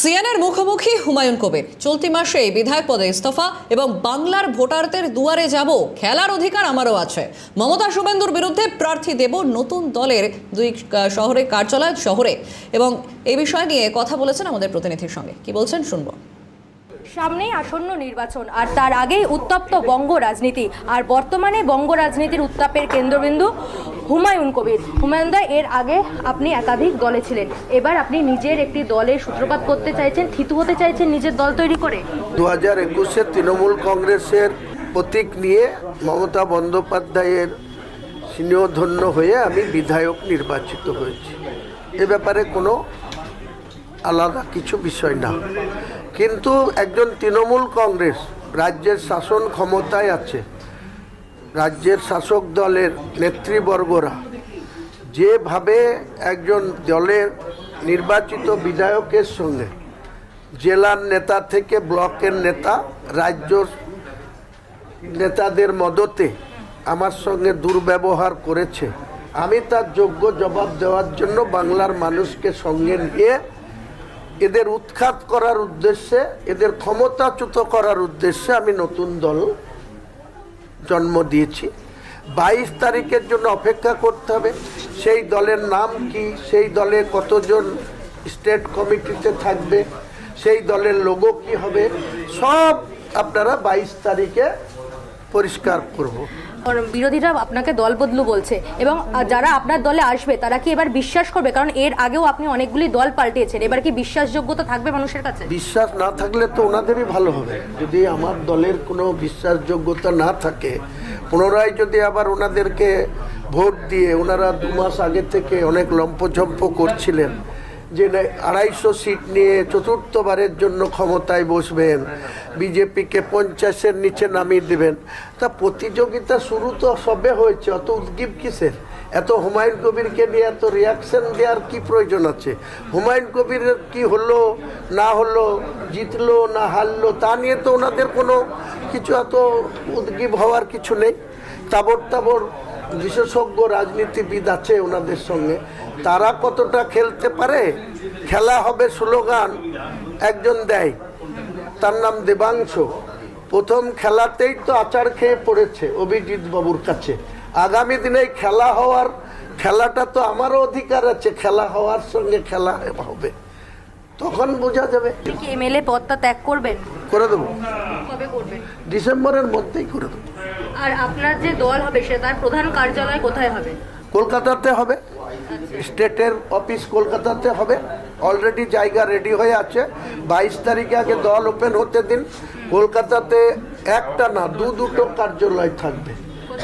সিএনের মুখোমুখি হুমায়ুন কবির। চলতি মাসে বিধায়ক পদে ইস্তফা এবং বাংলার ভোটারদের দুয়ারে যাব খেলার অধিকার আমারও আছে। মমতা শুভেন্দুর বিরুদ্ধে প্রার্থী দেব নতুন দলের দুই শহরে কার্যালয়, শহরে। এবং এই বিষয় নিয়ে কথা বলেছেন আমাদের প্রতিনিধির সঙ্গে। কি বলছেন শুনব। সামনেই আসন্ন নির্বাচন, আর তার আগেই উত্তপ্ত বঙ্গ রাজনীতি। আর বর্তমানে বঙ্গ রাজনীতির উত্তাপের কেন্দ্রবিন্দু হুমায়ুন কবির। হুমায়ুন দা এর আগে আপনি একাধিক দলে ছিলেন। এবার আপনি নিজের একটি দলের সূত্রপাত করতে চাইছেন, থিতু হতে চাইছেন নিজের দল তৈরি করে। দু হাজার একুশে তৃণমূল কংগ্রেসের প্রতীক নিয়ে মমতা বন্দ্যোপাধ্যায়ের স্নেহধন্য হয়ে আমি বিধায়ক নির্বাচিত হয়েছি। এ ব্যাপারে কোনো আলাদা কিছু বিষয় না। কিন্তু একজন তৃণমূল কংগ্রেস রাজ্যের শাসন ক্ষমতায় আছে রাজ্যের শাসক দলের নেতৃবর্গরা যেভাবে একজন দলের নির্বাচিত বিধায়কের সঙ্গে জেলার নেতা থেকে ব্লকের নেতা, রাজ্য নেতাদের মদতে আমার সঙ্গে দুর্ব্যবহার করেছে। আমি তার যোগ্য জবাব দেওয়ার জন্য বাংলার মানুষকে সঙ্গে নিয়ে এদের উৎখাত করার উদ্দেশ্যে, এদের ক্ষমতাচ্যুত করার উদ্দেশ্যে আমি নতুন দল জন্ম দিয়েছি। বাইশ তারিখের জন্য অপেক্ষা করতে হবে। সেই দলের নাম কি? সেই দলে কতজন স্টেট কমিটিতে থাকবে? সেই দলের লোগো কি হবে? সব আপনারা বাইশ তারিখে পরিষ্কার করব। কারণ বিরোধীরা আপনাকে দল বদলু বলছে এবং যারা আপনার দলে আসবে তারা কি এবার বিশ্বাস করবে? কারণ এর আগেও আপনি অনেকগুলি দল পাল্টিয়েছেন এবার কি বিশ্বাসযোগ্যতা থাকবে মানুষের কাছে? বিশ্বাস না থাকলে তো ওনাদেরই ভালো হবে। যদি আমার দলের কোনো বিশ্বাসযোগ্যতা না থাকে পুনরায় যদি আবার ওনাদেরকে ভোট দিয়ে ওনারা দু মাস আগে থেকে অনেক লম্পঝম্প করছিলেন যে আড়াইশো সিট নিয়ে চতুর্থবারের জন্য ক্ষমতায় বসবেন। বিজেপিকে পঞ্চাশের নিচে নামিয়ে দেবেন। তা প্রতিযোগিতা শুরু তো সবে হয়েছে, অত উদ্গীব কিসের? এত হুমায়ুন কবিরকে নিয়ে এত রিয়াকশন দেওয়ার কি প্রয়োজন আছে? হুমায়ুন কবিরের কি হলো, না হলো, জিতলো না হারলো, তা নিয়ে তো ওনাদের কোনো কিছু এত উদ্গীব হওয়ার কিছু নেই। তাবর তাবর বিশেষজ্ঞ রাজনীতিবিদ আছে ওনাদের সঙ্গে। তারা কতটা খেলতে পারে? খেলা হবে স্লোগান একজন দেয়। তার নাম দেবাংশ। প্রথম খেলাতেই তো আচার খেয়ে পড়েছে অভিজিৎ বাবুর কাছে। আগামী দিনে খেলা হওয়ার খেলাটা তো আমারও অধিকার আছে খেলা হওয়ার সঙ্গে খেলা হবে। তখন বোঝা যাবে। এমএলএ পদটা ত্যাগ করবেন? করে দেবো। ডিসেম্বরের মধ্যেই করে দেবো। আর আপনার যে দল হবে সে তার প্রধান কার্যালয় কোথায় হবে? কলকাতাতে হবে। স্টেটের অফিস কলকাতাতে হবে। অলরেডি জায়গা রেডি হয়ে আছে। বাইশ তারিখে আগে দল ওপেন হতে দিন। কলকাতাতে একটা না দু দুটো কার্যালয় থাকবে।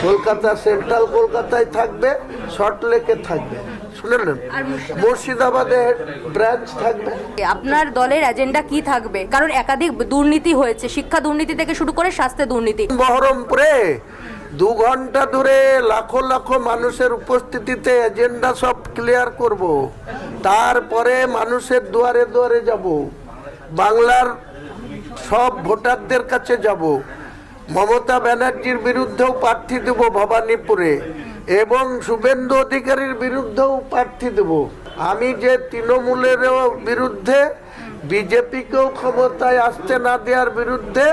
কলকাতা সেন্ট্রাল কলকাতায় থাকবে সল্টলেকে থাকবে। শুনলেন মুর্শিদাবাদে ব্রাঞ্চ থাকবে? আপনার দলের এজেন্ডা কি থাকবে? কারণ একাধিক দুর্নীতি হয়েছে শিক্ষা দুর্নীতি থেকে শুরু করে স্বাস্থ্য দুর্নীতি। বহরমপুরে দু ঘণ্টা ধরে লাখো লাখো মানুষের উপস্থিতিতে এজেন্ডা সব ক্লিয়ার করব। তারপরে মানুষের দুয়ারে দুয়ারে যাব। বাংলার সব ভোটারদের কাছে যাব। মমতা ব্যানার্জির বিরুদ্ধেও প্রার্থী দেব ভবানীপুরে। এবং শুভেন্দু অধিকারীর বিরুদ্ধেও প্রার্থী দেব। আমি যে তৃণমূলের বিরুদ্ধে বিজেপিকেও ক্ষমতায় আসতে না দেওয়ার বিরুদ্ধে,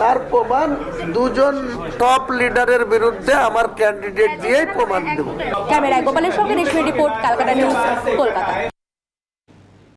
তার প্রমাণ দুজন টপ লিডারের বিরুদ্ধে আমার ক্যান্ডিডেট দিয়েই প্রমাণ দেব। ক্যামেরায় গোপালের সঙ্গে রিপোর্ট নিউজ কলকাতা।